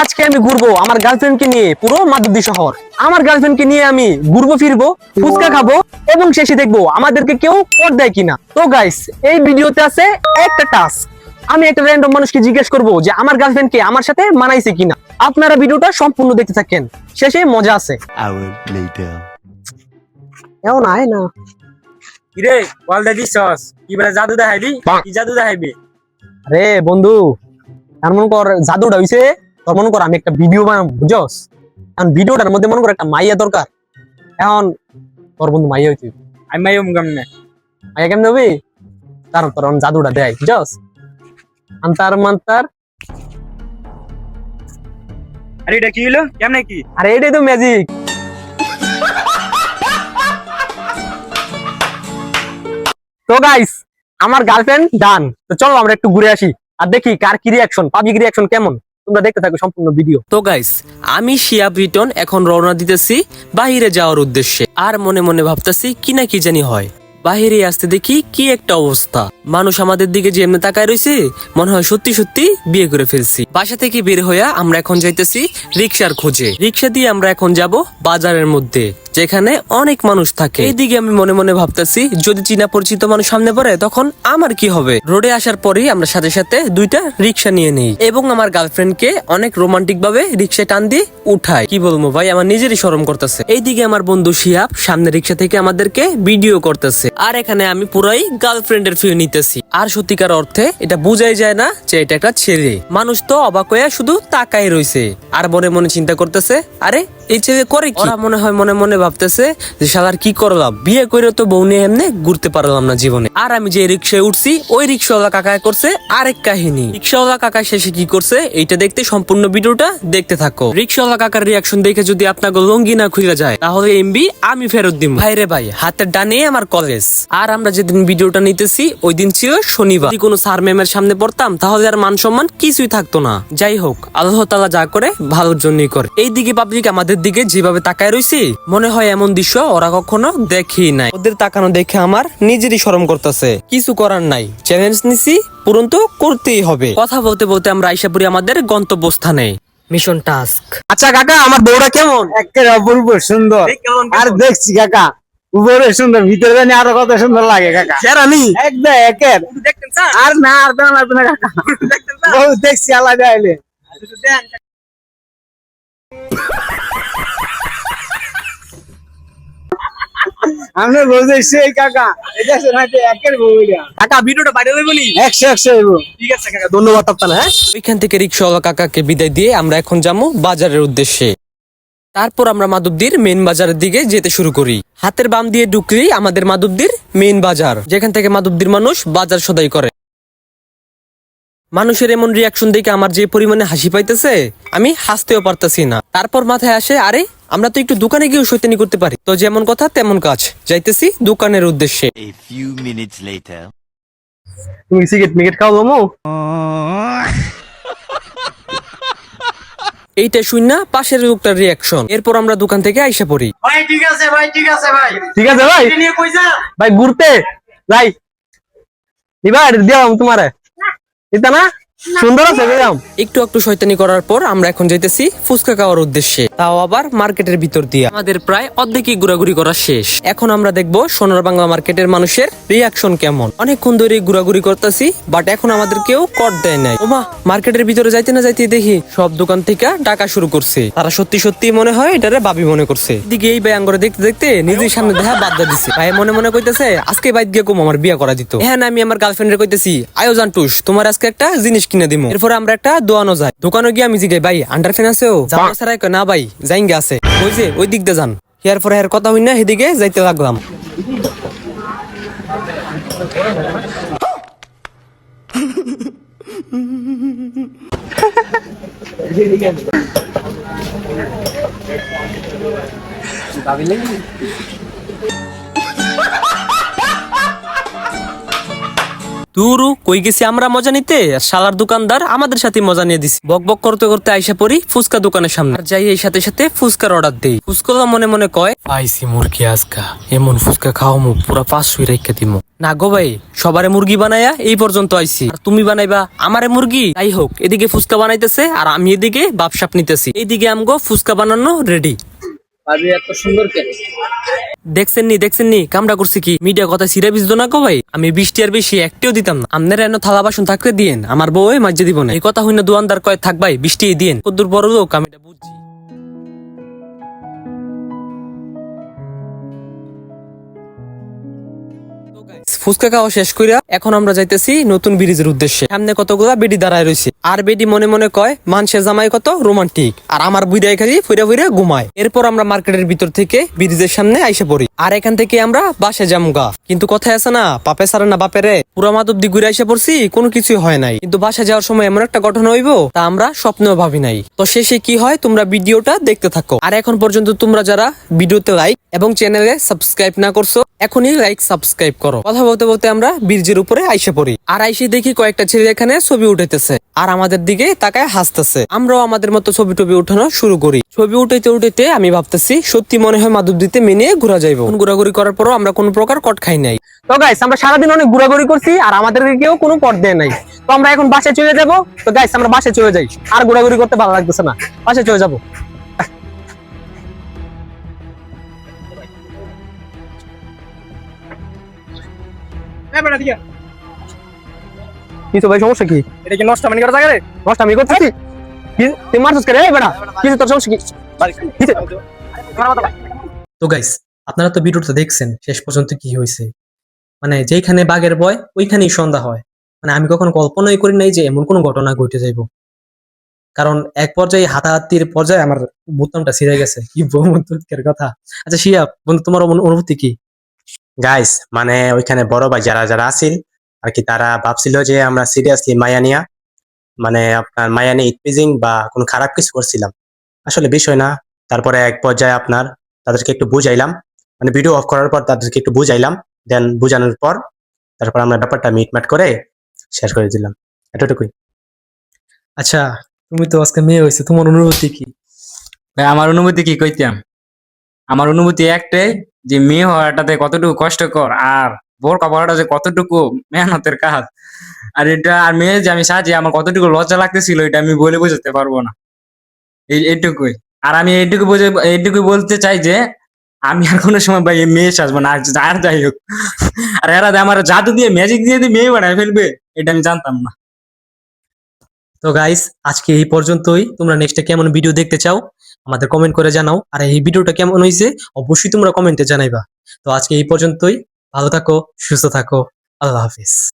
আজকে আমি ঘুরবো আমার গার্লফ্রেন্ডকে নিয়ে পুরো মাদুদি শহর। আমার গার্লফ্রেন্ডকে নিয়ে আমি ঘুরবো ফিরবো ফুচকা খাব এবং শেষে দেখব আমাদেরকে কেউ কর দেয় কিনা। তো গাইস এই ভিডিওতে আছে একটা টাস্ক আমি একটা র্যান্ডম মানুষকে জিজ্ঞেস করব যে আমার গার্লফ্রেন্ডকে আমার সাথে মানাইছে কিনা। আপনারা ভিডিওটা সম্পূর্ণ দেখতে থাকেন। শেষে মজা আছে। Hour later. না। কিরে বল দে দিছস? কি বলে জাদু দেখাইবি কি জাদু দেখাইবি? আরে বন্ধু তার মনে কর জাদুটা হইছে? তোর মনে কর আমি একটা ভিডিও বানাবো বুঝছস? এখন ভিডিওটার মধ্যে মনে কর একটা মাইয়া দরকার। এখন তোর বন্ধু মাইয়া হইতে আমি মাইম গামনে মাইয়া কেমন হবে? তার তোর জাদুটা দেয় বুঝছস? আন্তার মান্তার আরে এটা কি হলো কেমনে কি? আরে এটাই তো ম্যাজিক তো গাইস আমার গার্লফ্রেন্ড ডান তো চলো আমরা একটু ঘুরে আসি আর দেখি কার কি রিয়াকশন পাবলিক রিয়াকশন কেমন? তোমরা দেখতে থাকো সম্পূর্ণ ভিডিও। তো গাইস আমি শিয়া ব্রিটন, এখন রওনা দিতেছি বাহিরে যাওয়ার উদ্দেশ্যে। আর মনে মনে ভাবতেছি, কি না কি জানি হয়। বাহিরে আসতে দেখি কি একটা অবস্থা। মানুষ আমাদের দিকে যে এমনি তাকায় রয়েছে মনে হয় সত্যি সত্যি বিয়ে করে ফেলছি। বাসা থেকে বের হইয়া আমরা এখন যাইতেছি রিক্সার খোঁজে। রিক্সা দিয়ে আমরা এখন যাব বাজারের মধ্যে। যেখানে অনেক মানুষ থাকে। এইদিকে আমি মনে মনে ভাবতেছি, যদি চীনা পরিচিত মানুষ সামনে পড়ে, তখন আমার কি হবে? রোডে আসার পরেই আমরা সাথে সাথে দুইটা রিক্সা নিয়ে নিই এবং আমার গার্লফ্রেন্ডকে অনেক রোমান্টিক ভাবে রিক্সায় টান দিয়ে উঠাই। কি বলব ভাই, আমার নিজেরই শরম করতেছে। এইদিকে আমার বন্ধু শিয়াব সামনে রিক্সা থেকে আমাদেরকে ভিডিও করতেছে। আর এখানে আমি পুরাই গার্লফ্রেন্ডের ফিল নিতেছি। আর সত্যিকার অর্থে এটা বুঝাই যায় না যে এটা একটা ছেলে। মানুষ তো অবাক হয়ে শুধু তাকাই রইছে। আর মনে মনে চিন্তা করতেছে, আরে এই করে কি? ওরা মনে হয় মনে মনে ভাবতেছে যে কি করলাম? বিয়ে করে তো বউ নিয়ে এমনি ঘুরতে পারলাম না জীবনে। আর আমি যে রিক্সায় উঠছি, ওই রিক্সাওয়ালা করছে আরেক কাহিনী। রিক্সাওয়ালা কাকা শেষে কি করছে? এইটা দেখতে সম্পূর্ণ ভিডিওটা দেখতে থাকো। রিক্সাওয়ালা কাকার রিয়াকশন দেখে যদি আপনাকে লঙ্গি না খুলে যায়, তাহলে এমবি আমি ফেরত দিব। ভাইরে ভাই, হাতের ডানে আমার কলেজ আর আমরা যেদিন ভিডিওটা নিতেছি, ওই দিন ছিল শনিবার। যদি কোনো স্যার ম্যামের সামনে পড়তাম, তাহলে আর মান সম্মান কিছুই থাকতো না। যাই হোক, আল্লাহ তালা যা করে, ভালোর জন্যই করে। এই দিকে পাবলিক আমাদের দিকে যেভাবে তাকায় রয়েছে মনে হয় এমন দৃশ্য ওরা কখনো দেখি নাই। ওদের তাকানো দেখে আমার নিজেরই শরম করতেছে। কিছু করার নাই। চ্যালেঞ্জ নিছি পূরণ তো করতেই হবে। কথা বলতে বলতে আমরা আইসাপুরি আমাদের গন্তব্যস্থানে। মিশন টাস্ক আচ্ছা কাকা আমার বউরা কেমন? একের অপূর্ব সুন্দর। কেমন আর দেখছি কাকা উপরে সুন্দর ভিতরে জানি আরও কত সুন্দর লাগে কাকা। সেরানি একদম একের। আর না আর দাম লাগবে না কাকা। দেখছি আলাদা আইলে কাকা এটা একের কাকা ভিডিওটা হইব ঠিক আছে কাকা ধন্যবাদ আপনার হ্যাঁ? ওইখান থেকে রিক্সাওয়ালা কাকাকে বিদায় দিয়ে আমরা এখন যাব বাজারের উদ্দেশ্যে। তারপর আমরা মাধবদীর মেন বাজারের দিকে যেতে শুরু করি। হাতের বাম দিয়ে ঢুকলেই আমাদের মাধবদীর মেন বাজার যেখান থেকে মাধবদীর মানুষ বাজার সদাই করে। মানুষের এমন রিয়াকশন দেখে আমার যে পরিমাণে হাসি পাইতেছে আমি হাসতেও পারতেছি না। তারপর মাথায় আসে আরে আমরা তো একটু দোকানে গিয়েও শৈতানি করতে পারি। তো যেমন কথা তেমন কাজ। যাইতেছি দোকানের উদ্দেশ্যে। তুমি সিগারেট মিগারেট খাও মামু এইটা শুন না পাশের লোকটার রিয়াকশন এরপর আমরা দোকান থেকে আইসা পড়ি। ভাই ঠিক আছে ভাই ঠিক আছে ভাই। ঠিক আছে ভাই। এটা নিয়ে কই যা? ভাই ঘুরতে। যাই। এবার দিলাম তোমারে। এটা না? সুন্দর আছে একটু একটু শয়তানি করার পর আমরা এখন যাইতেছি ফুচকা খাওয়ার উদ্দেশ্যে। তাও আবার মার্কেটের ভিতর দিয়ে। আমাদের প্রায় অর্ধেকই ঘোরাঘুরি করা শেষ। এখন আমরা দেখব সোনার বাংলা মার্কেটের মানুষের রিয়াকশন কেমন। অনেকক্ষণ ধরে ঘোরাঘুরি করতেছি বাট এখন আমাদের কেউ কর দেয় নাই। ওমা মার্কেটের ভিতরে যাইতে না যাইতে দেখি সব দোকান থেকে টাকা শুরু করছে। তারা সত্যি সত্যি মনে হয় এটারে বাবি মনে করছে। এদিকে এই ভাই আঙ্গরে দেখতে দেখতে নিজের সামনে দেখা বাদ দিছে। ভাই মনে মনে কইতেছে আজকে বাইদ গিয়ে কম আমার বিয়ে করা দিত। হ্যাঁ আমি আমার গার্লফ্রেন্ডের কইতেছি আয়োজন টুস তোমার আজকে একটা জিনিস কিনে দিমু। এরপরে আমরা একটা দোয়ানো যাই। দোকানে গিয়ে আমি জিগাই ভাই আন্ডার ফ্যান আছে ও? ছাড়াই না ভাই যাইঙ্গে আছে। ওই যে ওই দিক দিয়ে যান। এর পরে এর কথা হই না সেদিকে যাইতে লাগলাম। দুরু, কই গেছি আমরা মজা নিতে? আর শালার দোকানদার আমাদের সাথে মজা নিয়ে দিছি। বক বক করতে করতে আইসা পড়ি ফুচকা দোকানের সামনে। আর যাই এই সাথে সাথে ফুচকার অর্ডার দেই। ফুচকা মনে মনে কয়, পাইছি মুরগি আজকা। এমন ফুচকা খাওয়া মু পুরা পাঁচশো রেখে দিমু। না গো ভাই, সবারে মুরগি বানায়া এই পর্যন্ত আইছি। আর তুমি বানাইবা আমারে মুরগি? তাই হোক, এদিকে ফুচকা বানাইতেছে আর আমি এদিকে বাপসাপ নিতেছি। এইদিকে আমগো ফুচকা বানানো রেডি ভাবি এত সুন্দর কেন? দেখছেন নি দেখছেন নি কামড়া করছে কি? মিডিয়া কথা সিরা বিজতো না কো ভাই? আমি বৃষ্টি আর বেশি একটিও দিতাম না। আপনারা এন থালা বাসন থাকতে দিয়েন, আমার বউ মাঝে দিব না। এই কথা হইনা দোয়ানদার কয়, থাক ভাই বৃষ্টি দিয়েন। কদ্দুর বড় লোক, আমি বুঝছি। ফুচকা খাওয়া শেষ করিয়া এখন আমরা যাইতেছি নতুন ব্রিজের উদ্দেশ্যে। সামনে কতগুলা বেডি দাঁড়ায় রয়েছে আর বেডি মনে মনে কয় মানুষের জামাই কত রোমান্টিক। আর আমার বুড়াই খালি ফুইরা ফুইরা ঘুমায়। এরপর আমরা মার্কেটের ভিতর থেকে ব্রিজের সামনে আইসে পড়ি। আর এখান থেকে আমরা বাসে জামগা কিন্তু কথায় আছে না, বাপে সারে না বাপেরে পুরা মাধব দি ঘুরে আইসে পড়ছি, কোনো কিছুই হয় নাই। কিন্তু বাসা যাওয়ার সময় এমন একটা ঘটনা হইব, তা আমরা স্বপ্নেও ভাবি নাই। তো শেষে কি হয়, তোমরা ভিডিওটা দেখতে থাকো। আর এখন পর্যন্ত তোমরা যারা ভিডিওতে লাইক এবং চ্যানেলে সাবস্ক্রাইব না করছ, এখনই লাইক সাবস্ক্রাইব করো। কথা বলতে বলতে আমরা ব্রিজের উপরে আইসে পড়ি। আর আইসে দেখি কয়েকটা ছেলে এখানে ছবি উঠাইতেছে। আর আমাদের দিকে তাকায় হাসতেছে। আমরাও আমাদের মতো ছবি টবি উঠানো শুরু করি। ছবি উঠাইতে উঠাইতে আমি ভাবতেছি, সত্যি মনে হয় মাধব দিতে মেনে ঘোরা যাইব। ঘোরাঘুরি করার পরও আমরা কোনো প্রকার কট খাই নাই। তো গাইস আমরা সারাদিন অনেক ঘোরাঘুরি করছি আর আমাদেরকে কেউ কোনো পথ দেয় নাই। তো আমরা এখন বাসায় চলে যাব। তো গাইস আমরা বাসায় চলে যাই। আর ঘোরাঘুরি করতে ভালো লাগতেছে না। বাসায় চলে যাব। কিছু ভাই সমস্যা কি? এটা কি নষ্ট মানে করা জায়গা রে? নষ্ট আমি করতেছি? তুই মারছিস কে রে বেটা কিছু তোর সমস্যা কি? তো গাইস আপনারা তো ভিডিওটা দেখছেন শেষ পর্যন্ত কি হয়েছে? মানে যেখানে বাঘের ভয় ওইখানেই সন্ধ্যা হয়। মানে আমি কখনো কল্পনাই করি নাই যে এমন কোনো ঘটনা ঘটে যাইব। কারণ এক পর্যায়ে হাতাহাতির পর্যায়ে আমার বোতামটা ছিঁড়ে গেছে। কি বন্ধুত্বের কথা? আচ্ছা শিয়া বন্ধু তোমার অনুভূতি কি? গাইস মানে ওইখানে বড় ভাই যারা যারা আছিল আর কি তারা ভাবছিল যে আমরা সিরিয়াসলি মায়া নিয়া মানে আপনার মায়া নিয়ে ইটপিজিং বা কোনো খারাপ কিছু করছিলাম। আসলে বিষয় না তারপরে এক পর্যায়ে আপনার তাদেরকে একটু বুঝাইলাম মানে ভিডিও অফ করার পর তাদেরকে একটু বুঝাইলাম দেন বুঝানোর পর তারপর আমরা ব্যাপারটা মিটমাট করে শেষ করে দিলাম। এতটুকুই। আচ্ছা তুমি তো আজকে মেয়ে হয়েছে তোমার অনুভূতি কি? ভাই আমার অনুভূতি কি কইতাম? আমার অনুভূতি একটাই যে মেয়ে হওয়াটাতে কতটুকু কষ্টকর আর বোর পড়াটা যে কতটুকু মেহনতের কাজ। আর এটা, আর মেয়ে যে আমি সাজি, আমার কতটুকু লজ্জা লাগতেছিল, এটা আমি বলে বোঝাতে পারব না। এই, এইটুকুই। আর আমি এইটুকু বুঝে এইটুকু বলতে চাই যে, আমি আর কোনো সময় ভাই মেয়ে সাজবো না, আর যাই হোক। আর এরা আমার জাদু দিয়ে ম্যাজিক দিয়ে দিয়ে মেয়ে বানায় ফেলবে, এটা আমি জানতাম না। তো গাইস আজকে এই পর্যন্তই। তোমরা নেক্সটে কেমন ভিডিও দেখতে চাও আমাদের কমেন্ট করে জানাও। আর এই ভিডিওটা কেমন হয়েছে অবশ্যই তোমরা কমেন্টে জানাইবা। তো আজকে এই পর্যন্তই। ভালো থাকো, সুস্থ থাকো। আল্লাহ হাফিজ।